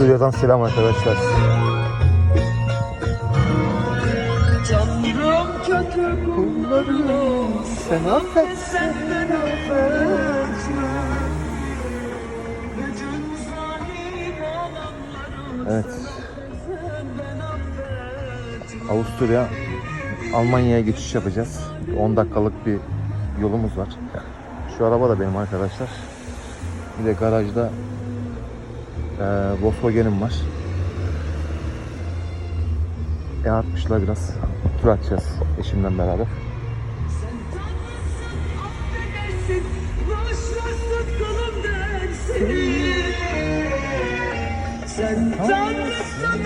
Avusturya'dan selam arkadaşlar. Kötü Sen affet. senden affetme Evet. Avusturya Almanya'ya geçiş yapacağız. 10 dakikalık bir yolumuz var. Şu araba da benim arkadaşlar. Bir de garajda eee Volkswagen'im var. E60'la biraz tur atacağız eşimle beraber. Sen tanrısın affedersin Bağışlarsın kulum dersin Sen tanrısın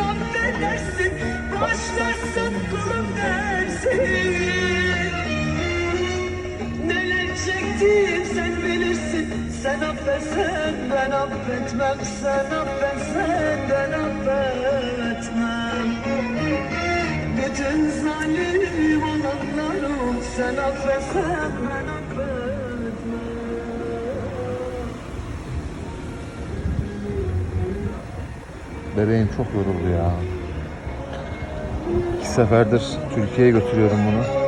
affedersin sen affetsen ben affetmem Sen affetsen ben affetmem bütün zalim olanları sen affetsen ben affetmem. Bebeğim çok yoruldu ya. İki seferdir Türkiye'ye götürüyorum bunu.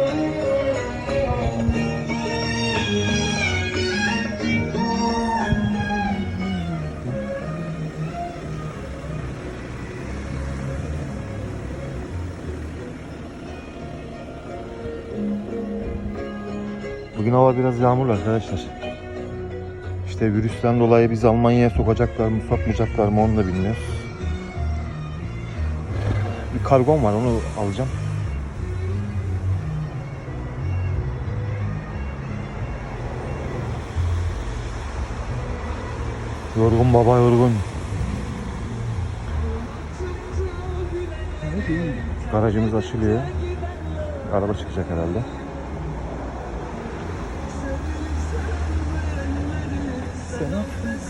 Biraz yağmurlu arkadaşlar. İşte virüsten dolayı biz Almanya'ya sokacaklar mı sokmayacaklar mı onu da bilmiyoruz. Bir kargom var onu alacağım. Yorgun baba yorgun. Garajımız açılıyor. Araba çıkacak herhalde. Sen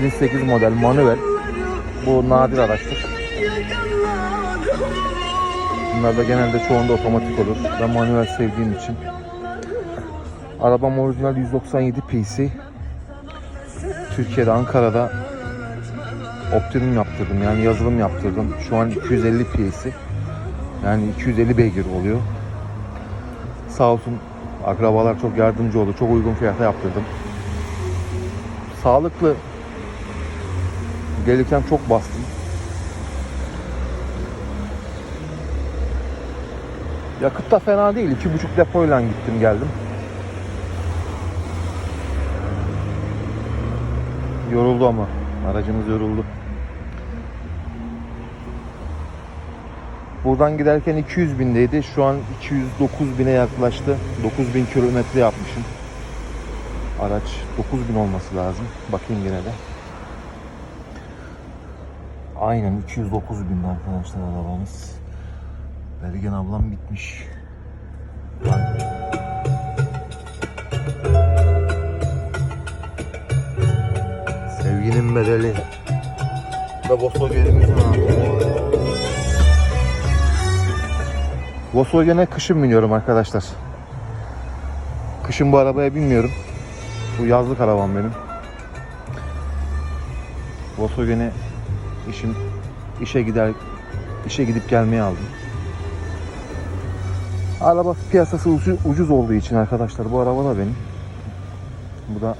2008 model manuel. Bu nadir araçtır. Bunlar da genelde çoğunda otomatik olur. Ben manuel sevdiğim için. Arabam orijinal 197 PC. Türkiye'de Ankara'da optimum yaptırdım. Yani yazılım yaptırdım. Şu an 250 PC. Yani 250 beygir oluyor. Sağ olsun akrabalar çok yardımcı oldu. Çok uygun fiyata yaptırdım. Sağlıklı. Gelirken çok bastım. Yakıt da fena değil. İki buçuk depoyla gittim geldim. Yoruldu ama. Aracımız yoruldu. Buradan giderken 200 bindeydi. Şu an 209 bine yaklaştı. 9000 kilometre yapmışım. Araç 9000 olması lazım. Bakayım yine de. Aynen 209 bin arkadaşlar arabamız. Bergen ablam bitmiş. Sevginin bedeli. Bu Da Volkswagen'imizin. Volkswagen'e kışın biniyorum arkadaşlar. Kışın bu arabaya binmiyorum. Bu yazlık arabam benim. Volkswagen'e işim işe gider işe gidip gelmeye aldım. Araba piyasası ucu- ucuz olduğu için arkadaşlar bu araba da benim. Bu da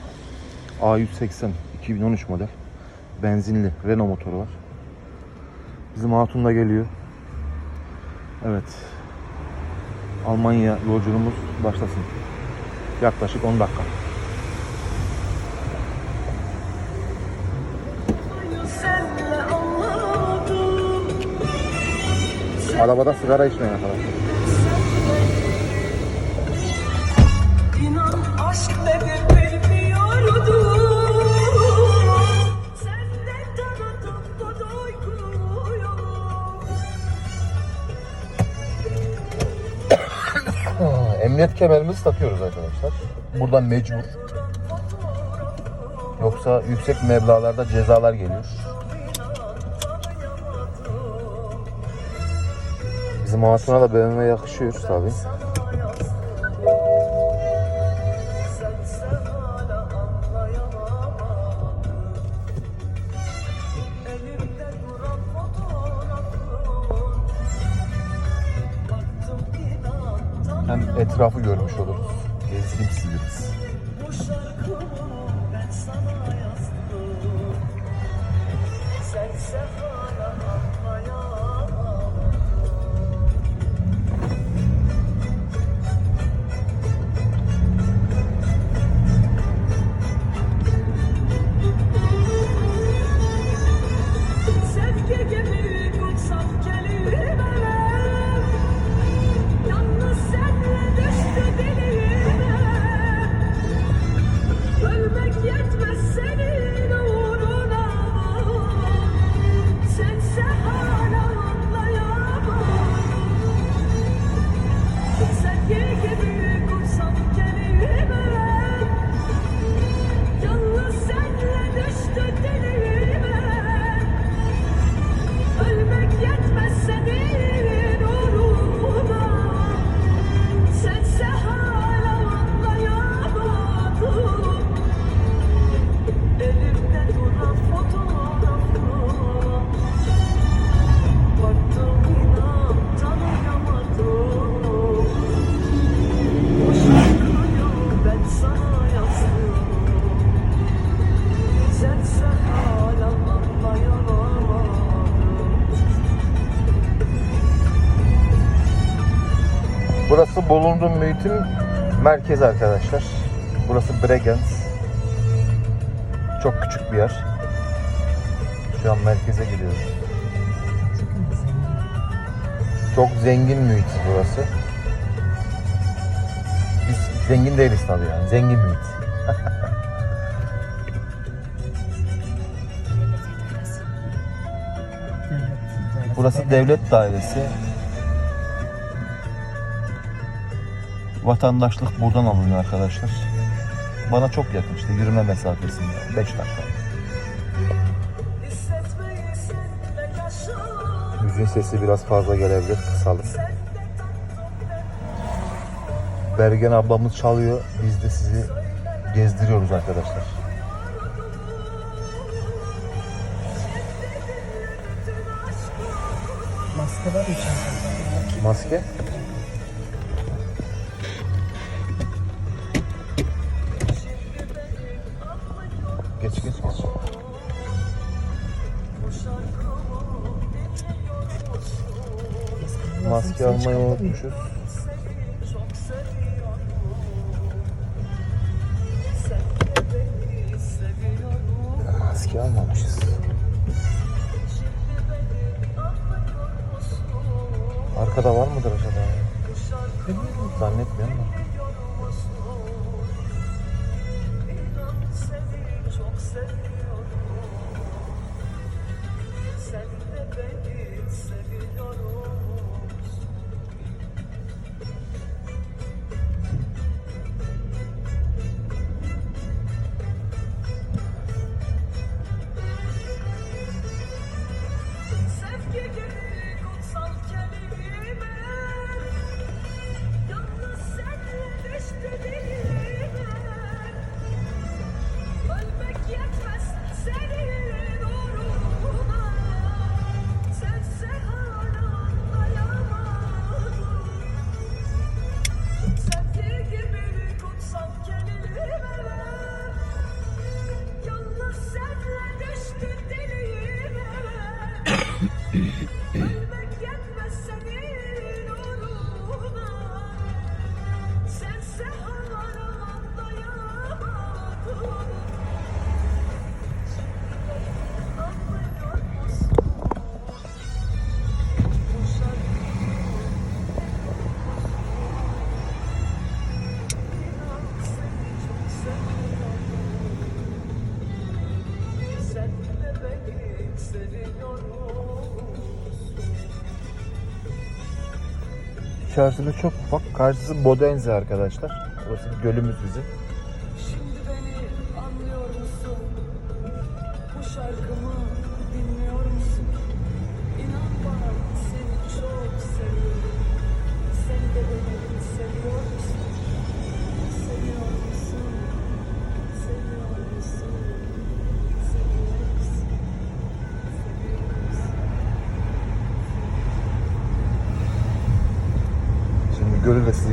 A180 2013 model. Benzinli Renault motoru var. Bizim hatun da geliyor. Evet. Almanya yolculuğumuz başlasın. Yaklaşık 10 dakika. Arabada sigara içmeyen arkadaşlar. Emniyet kemerimizi takıyoruz arkadaşlar. Buradan mecbur. Yoksa yüksek meblalarda cezalar geliyor. Bizim hatuna da BMW yakışıyor tabi. Hem etrafı görmüş oluruz. Gezdireyim sizi biraz. Bu mühitin merkezi arkadaşlar. Burası Bregenz. Çok küçük bir yer. Şu an merkeze gidiyoruz. Çok zengin mühit burası. Biz zengin değiliz tabii yani. Zengin mühit. Burası devlet dairesi. Vatandaşlık buradan alınıyor arkadaşlar. Bana çok yakın işte yürüme mesafesinde 5 dakika. Müziğin sesi biraz fazla gelebilir kısalım. Bergen ablamız çalıyor. Biz de sizi gezdiriyoruz arkadaşlar. Maske var ya içeride. Maske? Maske almayı unutmuşuz. çok seviyorum Sen de beni seviyorum Maske almamışız. Arkada var mıdır acaba? Zannetmiyorum da. Sen de beni seviyorum çarşıda çok ufak. Karşısı Bodense arkadaşlar. Burası gölümüz bizim.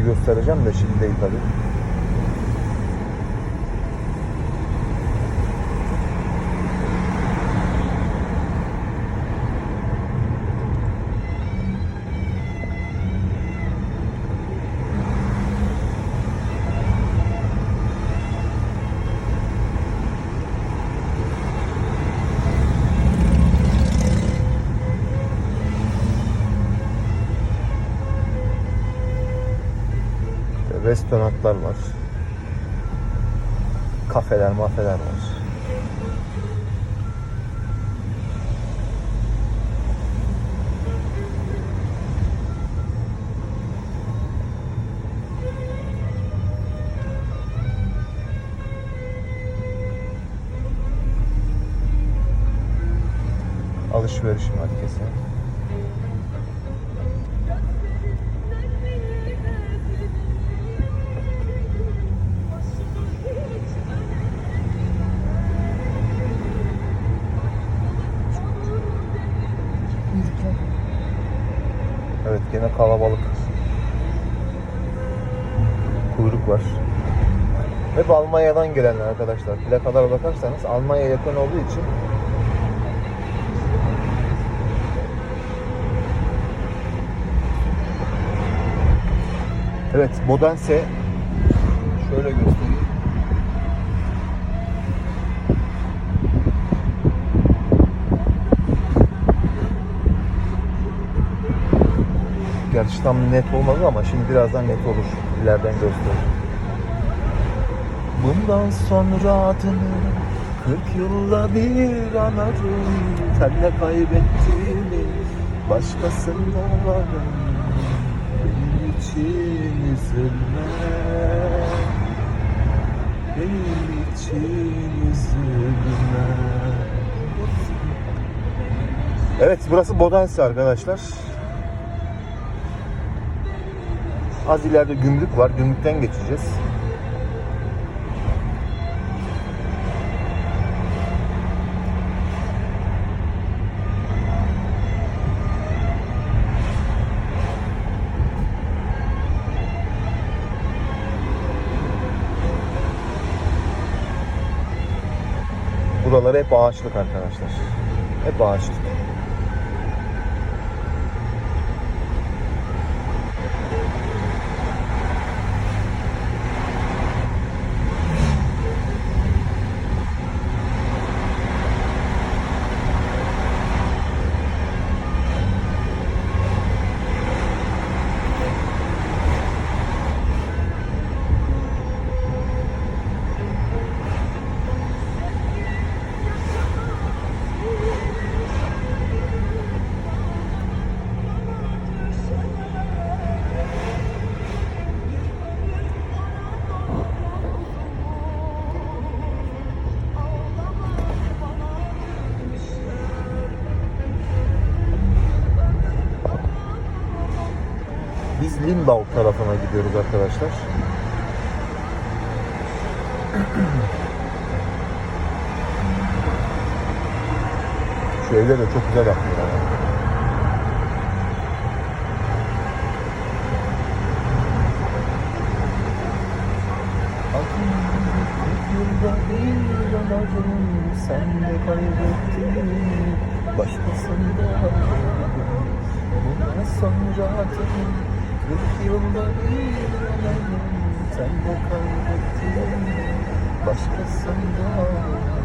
Göstereceğim de şimdi değil tabii. İşte restoranlar var. Kafeler, mafeler var. Alışveriş merkezi. Kuyruk var. Hep Almanya'dan gelenler arkadaşlar. Plakalara bakarsanız Almanya yakın olduğu için Evet, Bodense şöyle göstereyim. Gerçi tam net olmadı ama şimdi birazdan net olur. İleriden gösterir. Bundan sonra adını 40 yılda bir anarım Senle kaybettiğimi başkasında varım Benim için üzülme Benim için üzülme Evet burası Bodense arkadaşlar. Az ileride gümrük var. Gümrükten geçeceğiz. Buraları hep ağaçlık arkadaşlar. Hep ağaçlık. Lindau tarafına gidiyoruz arkadaşlar. Şu evler de çok güzel yapıyorlar. ya. Yılda bir anarım sen de kaybettin başkasında Bundan sonra adın 40 yılda bir anarım sen başkasında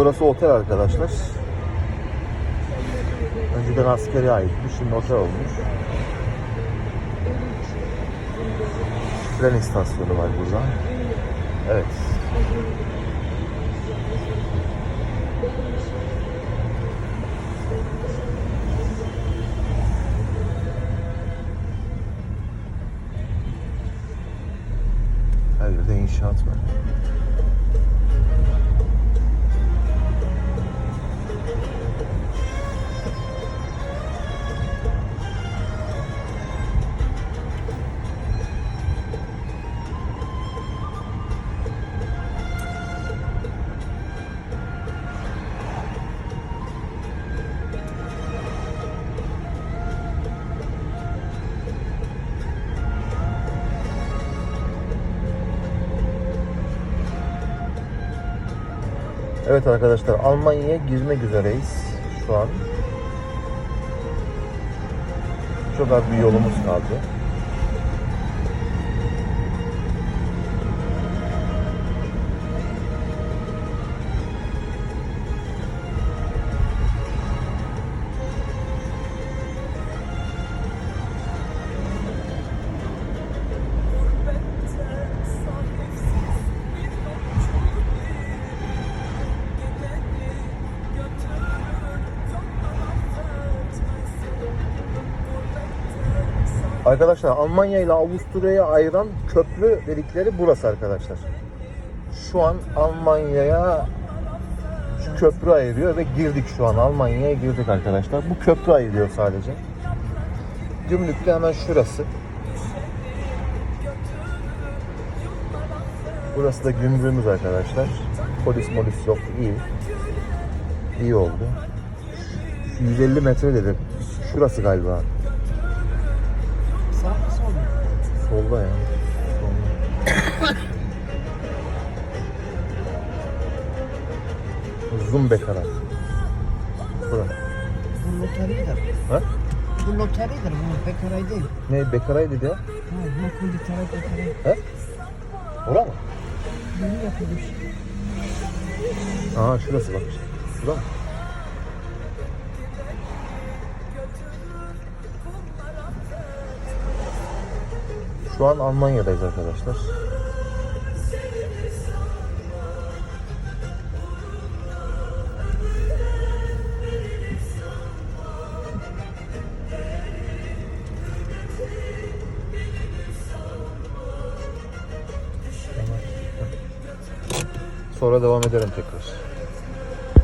Burası otel arkadaşlar. Önceden askeri aitti. Şimdi otel olmuş. Tren istasyonu var burada. Evet. Her yerde inşaat var. Evet arkadaşlar Almanya'ya girmek üzereyiz şu an. Çok az bir yolumuz kaldı. Arkadaşlar Almanya ile Avusturya'yı ayıran köprü dedikleri burası arkadaşlar. Şu an Almanya'ya şu köprü ayırıyor ve girdik şu an Almanya'ya girdik arkadaşlar. Bu köprü ayırıyor sadece. Gümrük de hemen şurası. Burası da gümrüğümüz arkadaşlar. Polis molis yok iyi. İyi oldu. Şu 150 metre dedi. Şurası galiba. Solda ya. Solda. Zoom bekarat. Bura. Bu noteridir. Ha? Bu noteridir. Bu bekaray değil. Ne bekaray dedi ya? Ha, bu konditeray bekaray. He? Ora mı? Yeni yapılmış. Aa şurası bak. Şura mı? Şu an Almanya'dayız arkadaşlar. Sonra devam ederim tekrar.